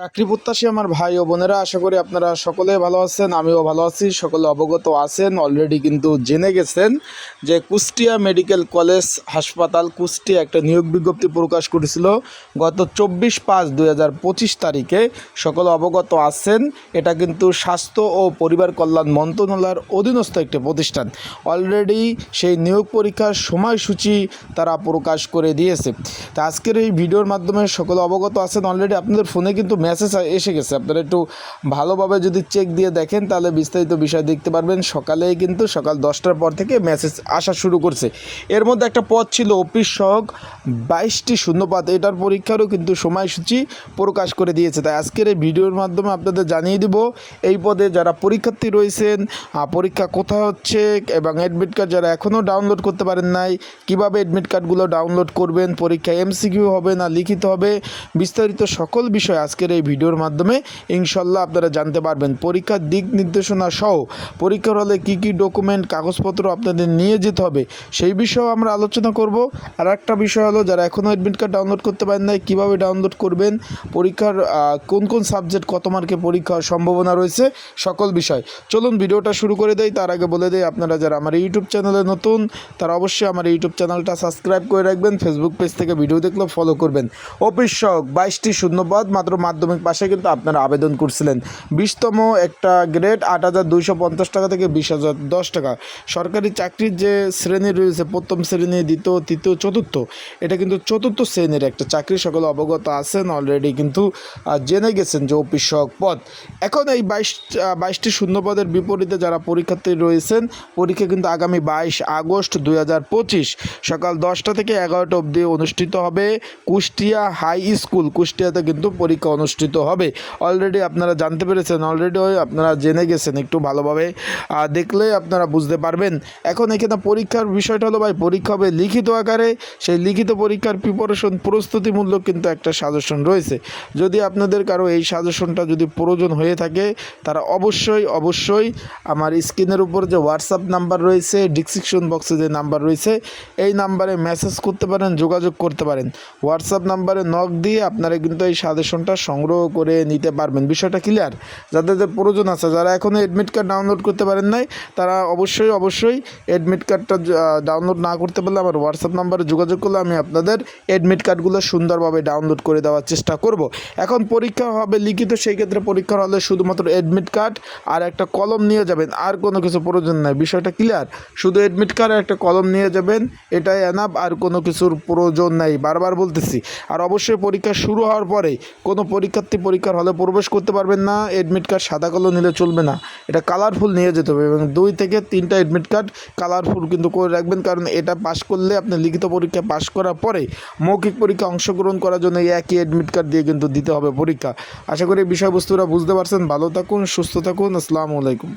চাকরি প্রত্যাশী আমার ভাই ও বোনেরা, আশা করি আপনারা সকলে ভালো আছেন, আমিও ভালো আছি, সকলে অবগত আছেন অলরেডি কিন্তু জেনে গেছেন যে কুষ্টিয়া মেডিকেল কলেজ হাসপাতাল কুষ্টিয়া একটা নিয়োগ বিজ্ঞপ্তি প্রকাশ করেছিল। গত চব্বিশ পাঁচ দুই তারিখে সকলে অবগত আছেন, এটা কিন্তু স্বাস্থ্য ও পরিবার কল্যাণ মন্ত্রণালয়ের অধীনস্থ একটি প্রতিষ্ঠান। অলরেডি সেই নিয়োগ পরীক্ষার সময়সূচি তারা প্রকাশ করে দিয়েছে। তা আজকের এই ভিডিওর মাধ্যমে সকলে অবগত আছেন অলরেডি আপনাদের ফোনে কিন্তু মেসেজ এসে গেছে। আপনারা একটু ভালোভাবে যদি চেক দিয়ে দেখেন, তাহলে বিস্তারিত বিষয় দেখতে পারবেন। সকালেই কিন্তু সকাল দশটার পর থেকে মেসেজ আসা শুরু করছে। এর মধ্যে একটা পদ ছিল অফিস সহক বাইশটি শূন্যপাত। এটার পরীক্ষারও কিন্তু সময়সূচি প্রকাশ করে দিয়েছে। তাই আজকের এই ভিডিওর মাধ্যমে আপনাদের জানিয়ে দিব, এই পদে যারা পরীক্ষার্থী রয়েছেন পরীক্ষা কোথায় হচ্ছে এবং অ্যাডমিট কার্ড যারা এখনও ডাউনলোড করতে পারেন নাই, কীভাবে অ্যাডমিট কার্ডগুলো ডাউনলোড করবেন পরীক্ষা এমসিকিউ হবে না, লিখিত হবে, বিস্তারিত সকল বিষয় আজকের এই ভিডিওর মাধ্যমে ইনশাল্লাহ আপনারা জানতে পারবেন। পরীক্ষার দিক নির্দেশনা সহ পরীক্ষার হলে কী কী ডকুমেন্ট, কাগজপত্র আপনাদের নিয়ে যেতে হবে, সেই বিষয়েও আমরা আলোচনা করব। আর একটা বিষয় হলো, যারা এখনও অ্যাডমিট কার্ড ডাউনলোড করতে পারেন নাই, কীভাবে ডাউনলোড করবেন, পরীক্ষার কোন কোন সাবজেক্ট কত মার্কে পরীক্ষা হওয়ার সম্ভাবনা রয়েছে, সকল বিষয়। চলুন ভিডিওটা শুরু করে দেয় তার আগে বলে দেয় আপনারা যারা আমার ইউটিউব চ্যানেলে নতুন, তারা অবশ্যই আমার ইউটিউব চ্যানেলটা সাবস্ক্রাইব করে রাখবেন ফেসবুক পেজ থেকে ভিডিও দেখলে ফলো করবেন। অফিস বাইশটি শূন্যপদ মাত্র মাধ্যমিক পাশে কিন্তু আপনারা আবেদন করছিলেন। বিশতম একটা গ্রেড আট হাজার দুইশো পঞ্চাশ টাকা থেকে বিশ হাজার দশ টাকা। সরকারি চাকরির যে শ্রেণি রয়েছে, প্রথম শ্রেণি, দ্বিতীয়, তৃতীয়, চতুর্থ, এটা কিন্তু চতুর্থ শ্রেণির একটা চাকরি। সকলে অবগত আছেন অলরেডি কিন্তু জেনে গেছেন যে অফিস সহক পদ। এখন এই বাইশ বাইশটি শূন্য পদের বিপরীতে যারা পরীক্ষার্থী রয়েছেন, পরীক্ষা কিন্তু আগামী বাইশ আগস্ট দুই হাজার পঁচিশ সকাল দশটা থেকে এগারোটা অবধি অনুষ্ঠিত হবে কুষ্টিয়া হাই স্কুল। কুষ্টিয়াতে কিন্তু পরীক্ষা অনুষ্ঠিত হবে। অলরেডি আপনারা জানতে পেরেছেন অলরেডি আপনারা জেনে গেছেন একটু ভালোভাবে। দেখলে আপনারা বুঝতে পারবেন। এখন এখানে পরীক্ষার বিষয়টা হলো ভাই, পরীক্ষা হবে লিখিত আকারে। সেই লিখিত পরীক্ষার প্রিপারেশন প্রস্তুতিমূলক কিন্তু একটা সাজেশন রয়েছে। যদি আপনাদের কারও এই সাজেশনটা যদি প্রয়োজন হয়ে থাকে, তারা অবশ্যই অবশ্যই আমার স্ক্রিনের উপর যে হোয়াটসঅ্যাপ নাম্বার রয়েছে ডিসক্রিপশন বক্সে যে নাম্বার রয়েছে, এই নাম্বারে মেসেজ করতে পারেন, যোগাযোগ করতে পারেন। হোয়াটসঅ্যাপ নাম্বারে নক দিয়ে আপনারা কিন্তু এই সাজেশনটা সংগ্রহ করে নিতে পারবেন। বিষয়টা ক্লিয়ার যাদের প্রয়োজন আছে, যারা এখনও অ্যাডমিট কার্ড ডাউনলোড করতে পারেন নাই, তারা অবশ্যই অবশ্যই অ্যাডমিট কার্ডটা ডাউনলোড না করতে পারলে আমার হোয়াটসঅ্যাপ নাম্বারে যোগাযোগ করলে আমি আপনাদের অ্যাডমিট কার্ডগুলো সুন্দরভাবে ডাউনলোড করে দেওয়ার চেষ্টা করব। এখন পরীক্ষা হবে লিখিত, সেই ক্ষেত্রে পরীক্ষার হলে শুধুমাত্র অ্যাডমিট কার্ড আর একটা কলম নিয়ে যাবেন, আর কোনো কিছু প্রয়োজন নাই। বিষয়টা ক্লিয়ার শুধু অ্যাডমিট কার্ড আর একটা কলম নিয়ে যাবেন, এটাই এনাফ আর কোনো কিছুর প্রয়োজন নাই। বারবার বলতেছি। আর অবশ্যই পরীক্ষা শুরু হওয়ার পরে কোনো পরীক্ষার্থী পরীক্ষার হলে প্রবেশ করতে পারবেন না অ্যাডমিট কার্ড সাদা কালো নিলে চলবে না। এটা কালারফুল নিয়ে যেতে হবে এবং দুই থেকে তিনটা অ্যাডমিট কার্ড কালারফুল কিন্তু করে রাখবেন কারণ এটা পাশ করলে আপনি লিখিত পরীক্ষা পাশ করার পরে মৌখিক পরীক্ষা অংশগ্রহণ করার জন্য একই অ্যাডমিট কার্ড দিয়ে কিন্তু দিতে হবে পরীক্ষা। আশা করি বিষয়বস্তুরা বুঝতে পারছেন। ভালো থাকুন, সুস্থ থাকুন। আসসালামু আলাইকুম।